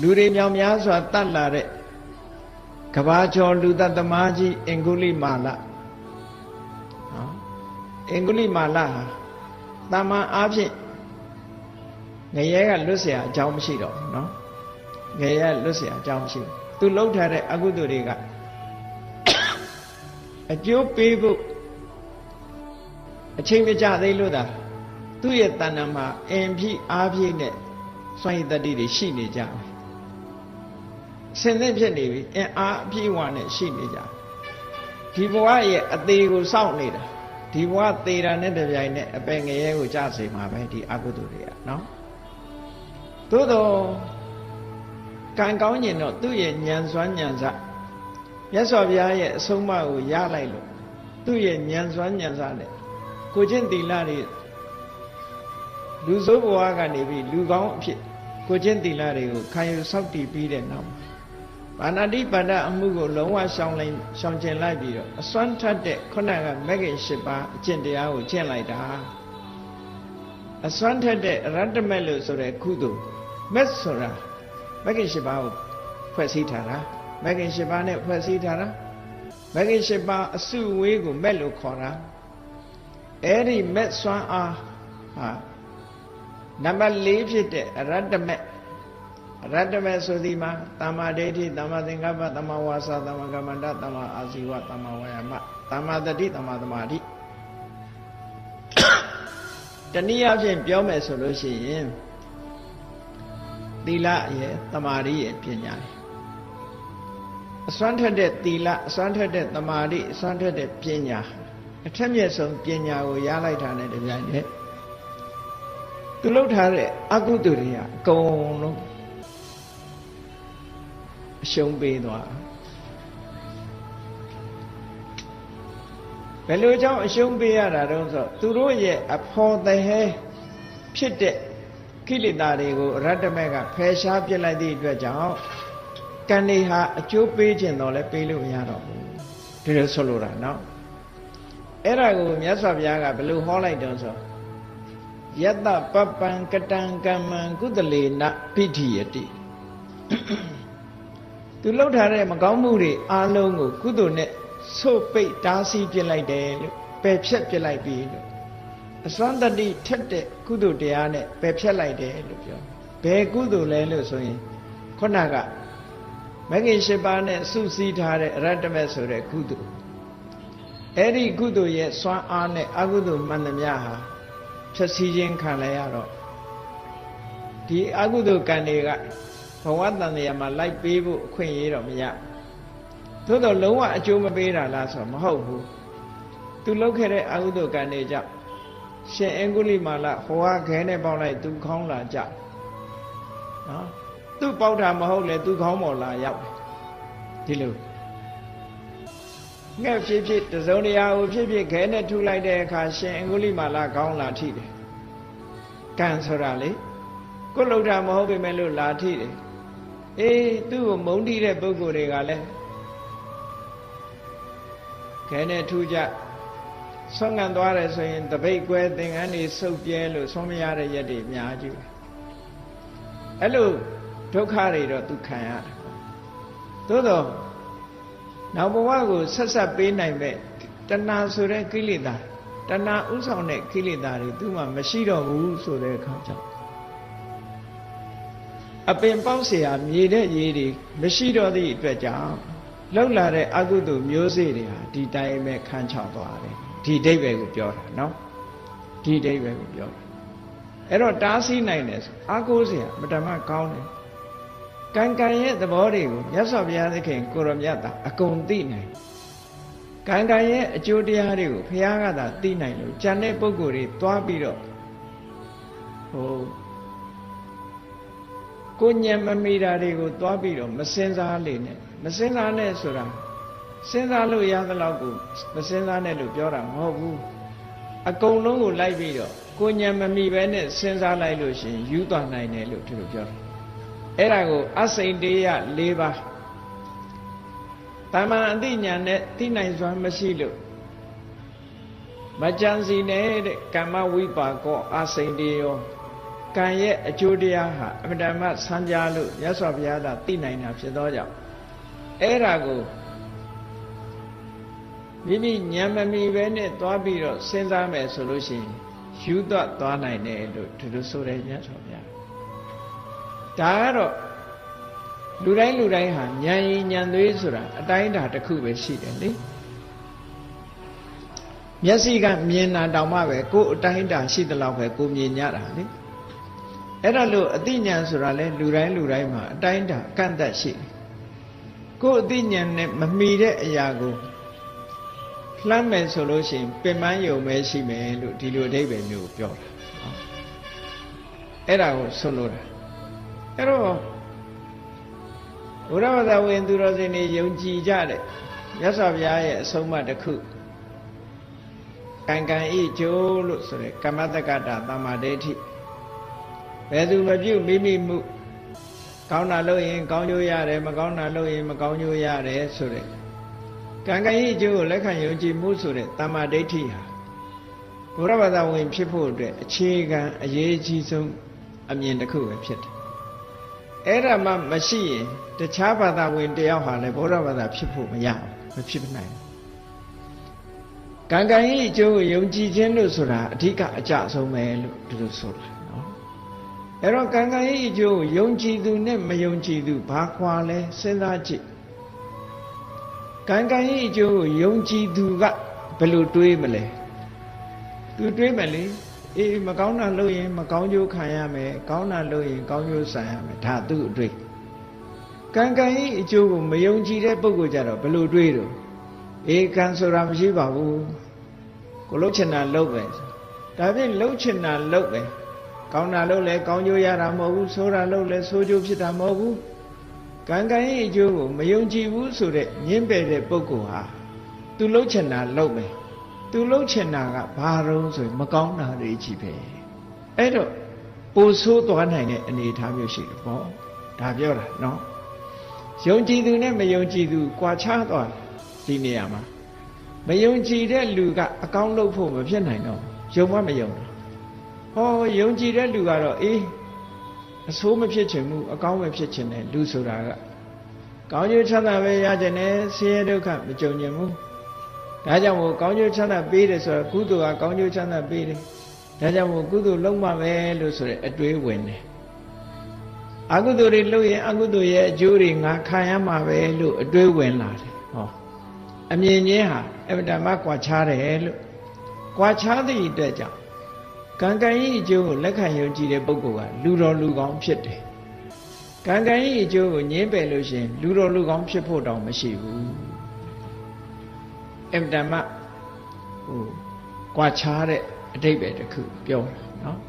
လူတွေမြောင်များစွာတတ်လာတဲ့ကဘာကျော်လူသက်သမားကြီးအင်္ဂုလိမာလနော်အင်္ဂုလိမာလဟာတာမန်အားဖြင့်ငရဲကလွတ်เสียအကြောင်းမရှိတော့ဘူးနော်ငရဲလွတ်เสียအကြောင်းမရှိဘူးသူလှုပ်ထားတဲ့အကုသိုလ်တွေကအကျိုးပေးဖို့အချိန်မကြသေးလို့သာသူ့ရဲ့တဏ္ဍာမှာအင်ဖြိအားဖြိနဲ့စွန့်ရည်တတိတွေရှိနေကြတယ် ဆင်သင့်ဖြစ်နေပြီအင်အားအပြည့်အဝနဲ့ရှိနေကြဒီဘဝရဲ့အသေးကိုစောင့်နေတာဒီဘဝသေးတာနဲ့တပြိုင်နက်အပင်ငရဲကိုကြစေမှာပဲဒီအကုသိုလ်တွေကနော်သို့တော့ကံကောင်းရင်တော့သူ့ရဲ့ဉာဏ်စွမ်းဉာဏ်စမြတ်စွာဘုရားရဲ့အဆုံးအမကိုရလိုက်လို့သူ့ရဲ့ဉာဏ်စွမ်းဉာဏ်စနဲ့ကိုချင်းတီလာတွေလူဆိုးဘဝကနေပြီးလူကောင်းအဖြစ်ကိုချင်းတီလာတွေကိုခံယူဆောက်တည်ပြီးတဲ့နောက် ဘာနာတိပါဒအမှုကိုလုံးဝရှောင်လိုက်ရှောင်ကျင်လိုက်ပြီးတော့အစွမ်းထက်တဲ့ခုနကမဂ္ဂင်၈ပါးအကျင့်တရားကိုကျင့်လိုက်တာအစွမ်းထက်တဲ့ရတ္တမက်လို့ဆိုတဲ့ကုသိုလ်မက်ဆိုတာမဂ္ဂင်၈ပါးကိုဖွဲ့စည်းထားတာမဂ္ဂင်၈ပါးနဲ့ဖွဲ့စည်းထားတာမဂ္ဂင်၈ပါးအစုဝေးကိုမက်လို့ခေါ်တာအဲ့ဒီမက်စွမ်းအားဟာနံပါတ်၄ဖြစ်တဲ့အရတ္တမ က်ရတ္တမက်ဆိုဒီမှာတမ္မာဒိဋ္ဌိတမ္မာသင်္ကပ္ပတမ္မာဝါစာတမ္မာကမ္မန္တတမ္မာအာဇီဝတမ္မာဝါယာမတမ္မာတတိတမ္မာသမာဓိတနည်းအားဖြင့်ပြောမယ်ဆိုလို့ရှိရင်သီလရဲ့တမာရီရဲ့ပညာရဲ့အစွမ်းထက်တဲ့သီလအစွမ်းထက်တဲ့တမာရီအစွမ်းထက်တဲ့ပညာအထက်မြတ်ဆုံးပညာကိုရလိုက်တာနဲ့တပြိုင်နက်သူလှုပ်ထားတဲ့အကုသိုလ်တွေကအကုန်လုံး အရှုံးပေးသွားဘယ်လိုကြောင့်အရှုံးပေးရတာတုံးဆိုသူတို့ရဲ့အဖော်တဟဲဖြစ်တဲ့ကိလေသာတွေကိုရတ္တမက်ကဖယ်ရှားပြစ်လိုက်သည့်အတွက်ကြောင့်ကံတွေဟာအကျိုးပေးခြင်းတော့လည်းပေးလို့မရတော့ဘူးဒီလိုဆိုလိုတာနော်အဲ့ဒါကိုမြတ်စွာဘုရားကဘယ်လိုဟောလိုက်တုံးဆိုယတ္တပပံကတံကမ္မံကုသလေနပိဋိယတိ သူလှုပ်ထားတဲ့မကောင်းမှုတွေအလုံးကိုကုသိုလ်နဲ့ဆုတ်ပိတ်တားဆီးပြစ်လိုက်တယ်လို့ပယ်ဖြတ်ပြစ်လိုက်ပြီလို့အစွမ်းတတိထက်တဲ့ကုသိုလ်တရားနဲ့ပယ်ဖြတ်လိုက်တယ်လို့ပြောဘယ်ကုသိုလ်လဲလို့ဆိုရင်ခုနကမဂ္ဂင်၈ပါးနဲ့စုစည်းထားတဲ့အရတ္တမက်ဆိုတဲ့ကုသိုလ်အဲ့ဒီကုသိုလ်ရဲ့စွမ်းအားနဲ့အကုသိုလ်မှန်သမျှဟာဖြည့်စည်းခြင်းခံလိုက်ရတော့ဒီအကုသိုလ်ကံတွေက ဘဝတန်တရားမှာလိုက်ပေးဖို့အခွင့်အရေးတော့မရသို့တော့လုံးဝအကျိုးမပေးတာလားဆိုတော့မဟုတ်ဘူးသူလုပ်ခဲ့တဲ့အကုသိုလ်ကံတွေကြောင့်ရှင်အင်္ဂုလိမာလဟောခဲနဲ့ပေါက်လိုက်သူခေါင်းလာကြနော်သူပေါက်တာမဟုတ်လေသူခေါင်းပေါ်လာရောက်ဒီလိုငှက်ဖြစ်ဖြစ်တစုံတရာကိုဖြစ်ဖြစ်ခဲနဲ့ထုလိုက်တဲ့အခါရှင်အင်္ဂုလိမာလခေါင်းလာထိတယ်ကံဆိုတာလေကိုလှုပ်တာမဟုတ်ပေမဲ့လို့လာထိတယ် အေးသူ့ကိုမုန်းတိတဲ့ပုဂ္ဂိုလ်တွေကလည်းခဲနဲ့ထူကြဆွမ်းငံသွားတယ်ဆိုရင်တပိတ်ကွဲသင်္ကန်းတွေစုပ်ပြဲလို့ဆွမ်းမရတဲ့ရက်တွေအများကြီးပဲအဲ့လိုဒုက္ခတွေတော့သူခံရတယ်သို့တော့နောက်ဘဝကိုဆက်ဆက်ပေးနိုင်မဲ့တဏှာဆိုတဲ့ကိလေသာတဏှာဥဆောင်တဲ့ကိလေသာတွေသူ့မှာမရှိတော့ဘူးဆိုတဲ့အခါကျတော့ အပင်ပေါက်เสียမြေတဲ့ရေတွေမရှိတော့သည့်အတွက်ကြောင့်လောက်လာတဲ့အကုသိုလ်မျိုးစေ့တွေဟာဒီတိုင်းပဲခန်းချောက်သွားတယ်ဒီအိဗယ်ကိုပြောတာနော်ဒီအိဗယ်ကိုပြောတာအဲ့တော့တားဆီးနိုင်တယ်ဆိုအာကိုးเสียမတမကောင်းတယ်ကံကံရဲ့သဘောတွေကိုမြတ်စွာဘုရားသခင်ကိုရမြတ်တာအကုန်သိနိုင်ကံကံရဲ့အကျိုးတရားတွေကိုဘုရားကသာသိနိုင်လို့ဉာဏ်တဲ့ပုဂ္ဂိုလ်တွေသွားပြီးတော့ဟို ကိုညံမမိတာတွေကိုသွားပြီးတော့မစင်စားလေနဲ့မစင်စားနဲ့ဆိုတာစဉ်းစားလို့ရသလောက်ကိုမစဉ်းစားနဲ့လို့ပြောတာမဟုတ်ဘူးအကုန်လုံးကိုလိုက်ပြီးတော့ကိုညံမမိပဲနဲ့စဉ်းစားလိုက်လို့ရှိရင်ယူသွားနိုင်တယ်လို့သူတို့ပြောတယ်အဲ့ဒါကိုအစိန်တေယ၄ပါးတာမန်အသိဉာဏ်နဲ့သိနိုင်စွမ်းမရှိလို့မကြံစီနဲ့တဲ့ကမ္မဝိပါကောအစိန်တေယော ကံရဲ့အကျိုးတရားဟာအမတမဆန်းကြားလို့မြတ်စွာဘုရားသာသိနိုင်တာဖြစ်သောကြောင့်အဲ့ဒါကိုမိမိဉာဏ်မမီပဲနဲ့သွားပြီးတော့စဉ်းစားမယ်ဆိုလို့ရှိရင်ယူသွားသွားနိုင်တယ်လို့ဒီလိုဆိုတယ်မြတ်စွာဘုရားဒါကတော့လူတိုင်းလူတိုင်းဟာဉာဏ်ရည်ဉာဏ်သွေးဆိုတာအတိုင်းအတာတစ်ခုပဲရှိတယ်လေမျက်စိကမြင်တာတောင်မှပဲကိုယ်အတိုင်းအတာရှိသလောက်ပဲကိုမြင်ကြတာလေ အဲ့ဒါလို့အသိဉာဏ်ဆိုတာလဲလူတိုင်းလူတိုင်းမှာအတိုင်းအတာကန့်သက်ရှိတယ်ကိုယ်အသိဉာဏ်နဲ့မမီတဲ့အရာကိုလှမ်းမယ်ဆိုလို့ရှိရင်ပင်ပန်းယုံပဲရှိမယ်လို့ဒီလိုအဓိပ္ပာယ်မျိုးပြောတာအဲ့ဒါကိုဆွလို့တာအဲ့တော့ဘုရားဘာသာဝင်သူတော်စင်တွေယုံကြည်ကြတဲ့မြတ်စွာဘုရားရဲ့အဆုံးအမတစ်ခုကံကံဤကျိုးလို့ဆိုရယ်ကမ္မတက္ကတာတမ္မာဒိဋ္ဌိ ဘယ်သူမပြုမိမိမှုကောင်းတာလုပ်ရင်ကောင်းကျိုးရတယ်မကောင်းတာလုပ်ရင်မကောင်းကျိုးရတယ်ဆိုတဲ့ကံကံဤကျိုးကိုလက်ခံယုံကြည်မှုဆိုတဲ့တမ္မာဒိဋ္ဌိဟာဘုရားဘာသာဝင်ဖြစ်ဖို့အတွက်အခြေခံအရေးကြီးဆုံးအမြင်တစ်ခုပဲဖြစ်တယ်အဲ့ဒါမှမရှိရင်တခြားဘာသာဝင်တယောက်ဟာလည်းဘုရားဘာသာဖြစ်ဖို့မရဘူးမဖြစ်နိုင်ဘူးကံကံဤအကျိုးကိုယုံကြည်ခြင်းလို့ဆိုတာအဓိကအကြဆုံးပဲလို့ဒီလိုဆိုတာနော် အဲ့တော့ကံကံဤအကျိုးကိုယုံကြည်သူနဲ့မယုံကြည်သူဘာခွာလဲစဉ်းစားကြည့်ကံကံဤအကျိုးကိုယုံကြည်သူကဘယ်လိုတွေးမလဲသူတွေးမယ်လေအေးမကောင်းတာလုပ်ရင်မကောင်းကျိုးခံရမယ်ကောင်းတာလုပ်ရင်ကောင်းကျိုးဆံရမယ်ဒါသူ့အတွေ့ကံကံဤအကျိုးကိုမယုံကြည်တဲ့ပုဂ္ဂိုလ်ကြတော့ဘယ်လိုတွေးတော့အေးကံဆိုတာမရှိပါဘူးကိုလှုပ်ချင်တာလှုပ်ပဲဒါဖြင့်လှုပ်ချင်တာလှုပ်ပဲ ကောင်းတာလှုပ်လဲကောင်းကျိုးရတာမဟုတ်ဘူးဆိုးတာလှုပ်လဲဆိုးကျိုးဖြစ်တာမဟုတ်ဘူးကံကံဤအကျိုးကိုမယုံကြည်ဘူးဆိုတဲ့ညင်းပယ်တဲ့ပုဂ္ဂိုလ်ဟာသူလှုပ်ချင်တာလှုပ်မယ်သူလှုပ်ချင်တာကဘာတုံးဆိုရင်မကောင်းတာတွေကြီးပဲအဲ့တော့ပိုဆိုးသွားနိုင်တဲ့အနေအထားမျိုးရှိတယ်ပေါ့ဒါပြောတာနော်ယုံကြည်သူနဲ့မယုံကြည်သူကွာခြားသွားဒီနေရာမှာမယုံကြည်တဲ့လူကအကောင်းလုပ်ဖို့မဖြစ်နိုင်တော့ယုံမမယုံ ဟောယုံကြည်တဲ့လူကတော့အေးအဆိုးမဖြစ်ချင်ဘူးအကောင်းပဲဖြစ်ချင်တယ်လူဆိုတာကကောင်းကျိုးချမ်းသာပဲရကြတယ်ဆင်းရဲဒုက္ခမကြုံကျင်ဘူးဒါကြောင့်မို့ကောင်းကျိုးချမ်းသာပေးတယ်ဆိုတော့ကုသိုလ်ကကောင်းကျိုးချမ်းသာပေးတယ်ဒါကြောင့်မို့ကုသိုလ်လုံးမပဲလို့ဆိုတဲ့အတွေးဝင်တယ်အကုသိုလ်တွေလုပ်ရင်အကုသိုလ်ရဲ့အကျိုးတွေငါခံရမှာပဲလို့အတွေးဝင်လာတယ်ဟောအမြင်ချင်းဟာအဗ္ဗဓမ္မကွာခြားတယ်လို့ကွာခြားသည့်အတွက်ကြောင့် ကံကံဤအကျိုးကိုလက်ခံယုံကြည်တဲ့ပုဂ္ဂိုလ်ကလူတော်လူကောင်းဖြစ်တယ်ကံကံဤအကျိုးကိုငြင်းပယ်လို့ရှင်လူတော်လူကောင်းဖြစ်ဖို့တောင်မရှိဘူးအင်တမဟိုကြွားချတဲ့အတိတ်ပဲတစ်ခုပြောတာနော်